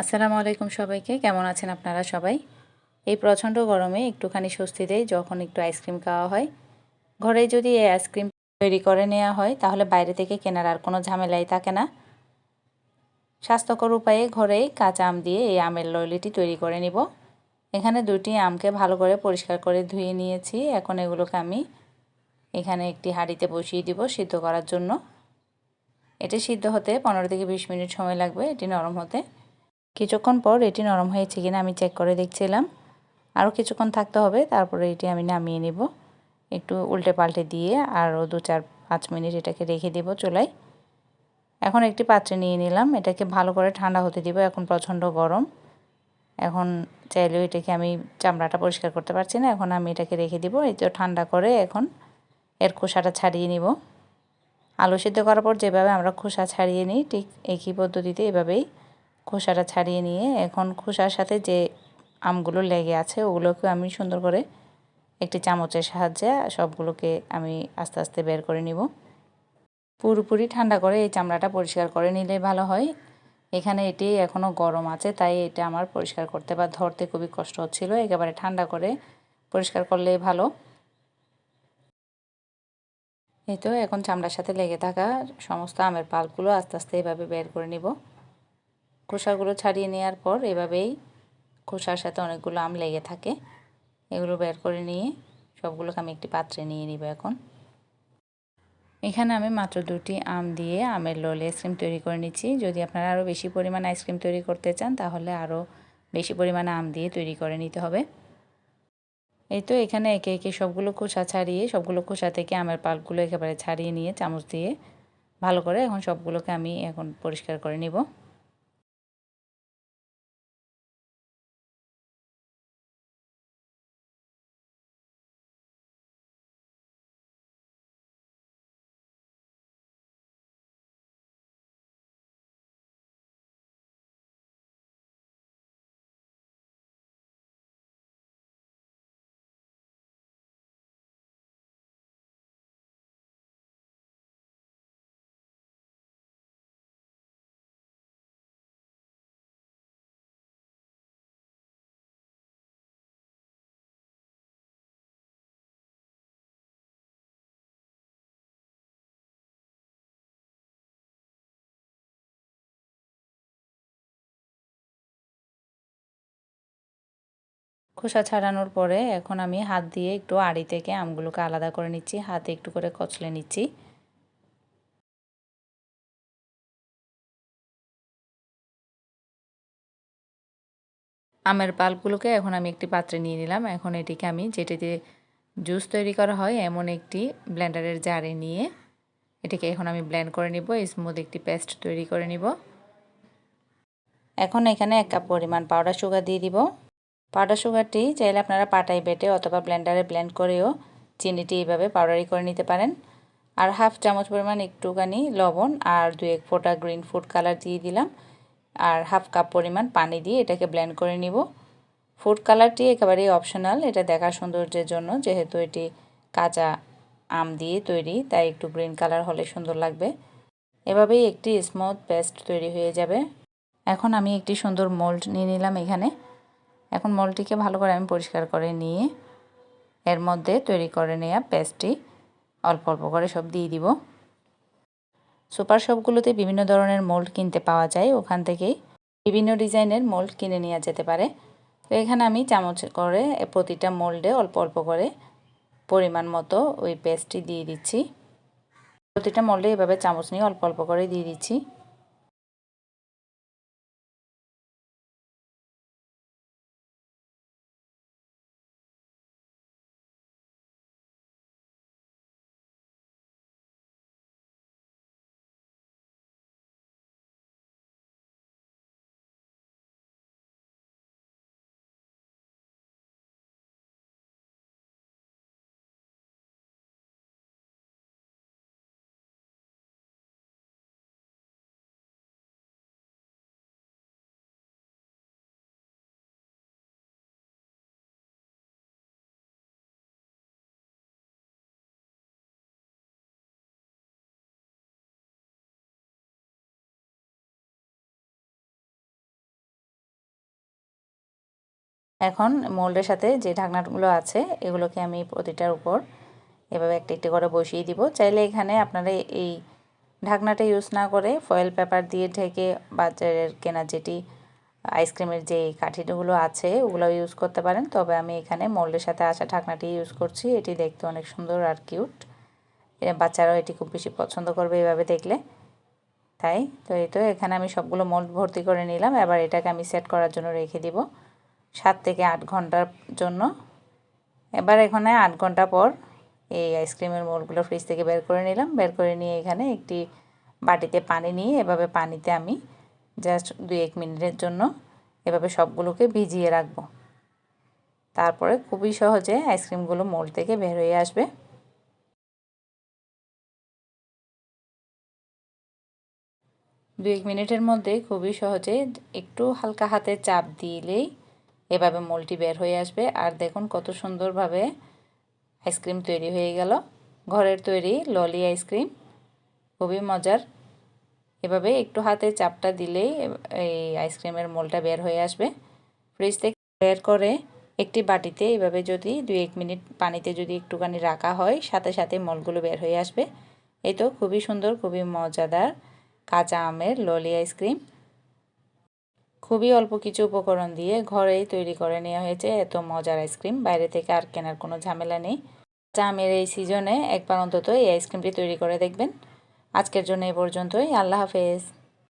আসসালামু আলাইকুম সবাইকে। কেমন আছেন আপনারা সবাই? এই প্রচণ্ড গরমে একটুখানি স্বস্তি দেয় যখন একটু আইসক্রিম খাওয়া হয়। ঘরে যদি এই আইসক্রিম তৈরি করে নেওয়া হয়, তাহলে বাইরে থেকে কেনার আর কোনো ঝামেলাই থাকে না। স্বাস্থ্যকর উপায়ে ঘরেই কাঁচা আম দিয়ে এই আমের লইলিটি তৈরি করে নিব। এখানে দুটি আমকে ভালো করে পরিষ্কার করে ধুয়ে নিয়েছি। এখন এগুলোকে আমি এখানে একটি হাঁড়িতে বসিয়ে দিব সিদ্ধ করার জন্য। এটি সিদ্ধ হতে পনেরো থেকে বিশ মিনিট সময় লাগবে, এটি নরম হতে। কিছুক্ষণ পর এটি নরম হয়েছে কিনা আমি চেক করে দেখছিলাম। আরও কিছুক্ষণ থাকতে হবে, তারপরে এটি আমি নামিয়ে নেব। একটু উল্টে পাল্টে দিয়ে আরও দু চার পাঁচ মিনিট এটাকে রেখে দেব চুলায়। এখন একটি পাত্রে নিয়ে নিলাম, এটাকে ভালো করে ঠান্ডা হতে দিব, এখন প্রচণ্ড গরম। এখন চাইলেও এটাকে আমি চামড়াটা পরিষ্কার করতে পারছি না, এখন আমি এটাকে রেখে দিব, এই তো ঠান্ডা করে এখন এর খোসাটা ছাড়িয়ে নিব। আলু সিদ্ধ করার পর যেভাবে আমরা খোসা ছাড়িয়ে নিই, ঠিক একই পদ্ধতিতে এভাবেই খোসাটা ছাড়িয়ে নিয়ে এখন খোসার সাথে যে আমগুলো লেগে আছে, ওগুলোকে আমি সুন্দর করে একটি চামচের সাহায্যে সবগুলোকে আমি আস্তে আস্তে বের করে নিব। পুরোপুরি ঠান্ডা করে এই চামড়াটা পরিষ্কার করে নিলে ভালো হয়। এখানে এটি এখনও গরম আছে, তাই এটা আমার পরিষ্কার করতে বা ধরতে খুবই কষ্ট হচ্ছিল, একেবারে ঠান্ডা করে পরিষ্কার করলে ভালো। এই তো এখন চামড়ার সাথে লেগে থাকা সমস্ত আমের পালগুলো আস্তে আস্তে এভাবে বের করে নিব। খোসাগুলো ছাড়িয়ে নেওয়ার পর এভাবেই খোসার সাথে অনেকগুলো আম লেগে থাকে। এগুলো বের করে নিয়ে সবগুলোকে আমি একটি পাত্রে নিয়ে নিব এখন। এখানে আমি মাত্র দুটি আম দিয়ে আমের লোল আইসক্রিম তৈরি করে নিচ্ছি। যদি আপনারা আরও বেশি পরিমাণ আইসক্রিম তৈরি করতে চান, তাহলে আরও বেশি পরিমাণে আম দিয়ে তৈরি করে নিতে হবে। এই তো এখানে একে একে সবগুলো খোসা ছাড়িয়ে, সবগুলো খোসা থেকে আমের পালগুলো একেবারে ছাড়িয়ে নিয়ে চামচ দিয়ে ভালো করে এখন সবগুলোকে আমি এখন পরিষ্কার করে নিব। খোসা ছাড়ানোর পরে এখন আমি হাত দিয়ে একটু আড়ি থেকে আমগুলোকে আলাদা করে নিচ্ছি, হাতে একটু করে কচলে নিচ্ছি। আমের পাল্পগুলোকে এখন আমি একটি পাত্রে নিয়ে নিলাম। এখন এটিকে আমি যেটিতে জুস তৈরি করা হয়, এমন একটি ব্লেন্ডারের জারে নিয়ে এটিকে এখন আমি ব্লেন্ড করে নিব, স্মুথ একটি পেস্ট তৈরি করে নিব। এখন এখানে এক কাপ পরিমাণ পাউডার সুগার দিয়ে দিব। পাউডার সুগারটি চাইলে আপনারা পাটায় বেটে অথবা ব্লেন্ডারে ব্লেন্ড করেও চিনিটি এইভাবে পাউডারি করে নিতে পারেন। আর হাফ চামচ পরিমাণ একটুখানি লবণ আর দু এক ফোঁটা গ্রিন ফুড কালার দিয়ে দিলাম। আর হাফ কাপ পরিমাণ পানি দিয়ে এটাকে ব্লেন্ড করে নিব। ফুড কালারটি একেবারেই অপশনাল, এটা দেখার সৌন্দর্যের জন্য, যেহেতু এটি কাঁচা আম দিয়ে তৈরি, তাই একটু গ্রিন কালার হলে সুন্দর লাগবে। এভাবেই একটি স্মুথ পেস্ট তৈরি হয়ে যাবে। এখন আমি একটি সুন্দর মোল্ড নিয়ে নিলাম এখানে। এখন মলটিকে ভালো করে আমি পরিষ্কার করে নিয়ে এর মধ্যে তৈরি করে নেওয়া পেস্টটি অল্প অল্প করে সব দিয়ে দিব। সুপার শপগুলোতে বিভিন্ন ধরনের মোল্ড কিনতে পাওয়া যায়। ওখান থেকেই বিভিন্ন ডিজাইনের মোল্ড কিনে নেওয়া যেতে পারে। তো এখানে আমি চামচ করে প্রতিটা মোল্ডে অল্প অল্প করে পরিমাণ মতো ওই পেস্টটি দিয়ে দিচ্ছি। প্রতিটা মোল্ডে এভাবে চামচ নিয়ে অল্প অল্প করে দিয়ে দিচ্ছি। এখন মোল্ডের সাথে যে ঢাকনাগুলো আছে, এগুলোকে আমি প্রতিটার উপর এভাবে একটি একটি করে বসিয়ে দিব। চাইলে এখানে আপনারা এই ঢাকনাটা ইউজ না করে ফয়েল পেপার দিয়ে ঢেকে বাজারের কেনা যেটি আইসক্রিমের যে কাঠিগুলো আছে ওগুলো ইউজ করতে পারেন। তবে আমি এখানে মোল্ডের সাথে আসা ঢাকনাটি ইউজ করছি। এটি দেখতে অনেক সুন্দর আর কিউট বাচ্চারাও এটি খুব বেশি পছন্দ করবে এভাবে দেখলে। তাই, তো এই তো এখানে আমি সবগুলো মোল্ড ভর্তি করে নিলাম। এবার এটাকে আমি সেট করার জন্য রেখে দিব। সাত থেকে আট ঘণ্টার জন্য। এবার এখানে আট ঘণ্টা পর এই আইসক্রিমের মোলগুলো ফ্রিজ থেকে বের করে নিলাম। বের করে নিয়ে এখানে একটি বাটিতে পানি নিয়ে এভাবে পানিতে আমি জাস্ট দুই এক মিনিটের জন্য এভাবে সবগুলোকে ভিজিয়ে রাখব। তারপরে খুবই সহজে আইসক্রিমগুলো মোল থেকে বের হয়ে আসবে। দু এক মিনিটের মধ্যে খুবই সহজে একটু হালকা হাতে চাপ দিলেই এভাবে মোলটি বের হয়ে আসবে। আর দেখুন কত সুন্দরভাবে আইসক্রিম তৈরি হয়ে গেল। ঘরের তৈরি ললি আইসক্রিম। খুবই মজার। এভাবে একটু হাতে চাপটা দিলেই এই আইসক্রিমের মোলটা বের হয়ে আসবে। ফ্রিজ থেকে বের করে একটি বাটিতে এভাবে যদি দুই এক মিনিট পানিতে যদি একটুখানি রাখা হয়, সাথে সাথে মলগুলো বের হয়ে আসবে। এই তো খুবই সুন্দর, খুবই মজাদার কাঁচা আমের ললি আইসক্রিম। খুবই অল্প কিছু উপকরণ দিয়ে ঘরেই তৈরি করে নেওয়া হয়েছে। এত মজার আইসক্রিম বাইরে থেকে আর কেনার কোনো ঝামেলা নেই। চামের আমের এই সিজনে একবার অন্তত এই আইসক্রিমটি তৈরি করে দেখবেন। আজকের জন্য এই পর্যন্তই। আল্লাহ হাফেজ।